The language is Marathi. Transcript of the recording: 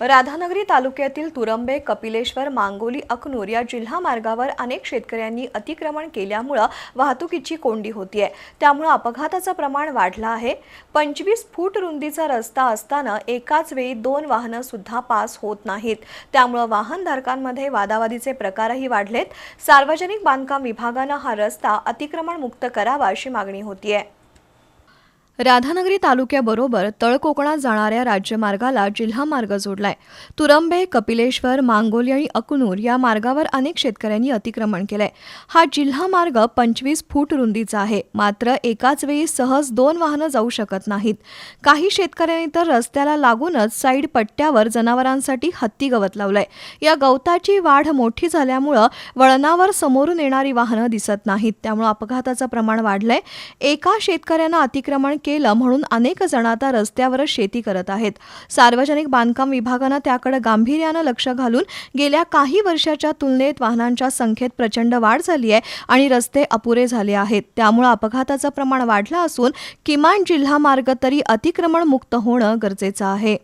राधानगरी तालुक्यातील तुरंबे कपिलेश्वर मांगोली अकनूर या जिल्हा मार्गावर अनेक शेतकऱ्यांनी अतिक्रमण केल्यामुळं वाहतुकीची कोंडी होतीये. त्यामुळं अपघाताचं प्रमाण वाढलं आहे. पंचवीस फूट रुंदीचा रस्ता असताना एकाच वेळी दोन वाहनं सुद्धा पास होत नाहीत. त्यामुळं वाहनधारकांमध्ये वादावादीचे प्रकारही वाढलेत. सार्वजनिक बांधकाम विभागानं हा रस्ता अतिक्रमणमुक्त करावा अशी मागणी होतीये. राधानगरी तालुक्याबरोबर तळकोकणात जाणाऱ्या राज्यमार्गाला जिल्हा मार्ग जोडलाय. तुरंबे कपिलेश्वर मांगोली आणि अकनूर या मार्गावर अनेक शेतकऱ्यांनी अतिक्रमण केलंय. हा जिल्हा मार्ग पंचवीस फूट रुंदीचा आहे. मात्र एकाच वेळी सहज दोन वाहनं जाऊ शकत नाहीत. काही शेतकऱ्यांनी तर रस्त्याला लागूनच साईड पट्ट्यावर जनावरांसाठी हत्ती गवत लावलंय. या गवताची वाढ मोठी झाल्यामुळं वळणावर समोरून येणारी वाहनं दिसत नाहीत. त्यामुळं अपघाताचं प्रमाण वाढलंय. एका शेतकऱ्यानं अतिक्रमण केलं म्हणून अनेक जण आता रस्त्यावरच शेती करत आहेत. सार्वजनिक बांधकाम विभागानं त्याकडे गांभीर्यानं लक्ष घालून गेल्या काही वर्षाच्या तुलनेत वाहनांच्या संख्येत प्रचंड वाढ झाली आहे आणि रस्ते अपुरे झाले आहेत. त्यामुळे अपघाताचं प्रमाण वाढलं असून किमान जिल्हा मार्ग तरी अतिक्रमण मुक्त होणं गरजेचं आहे.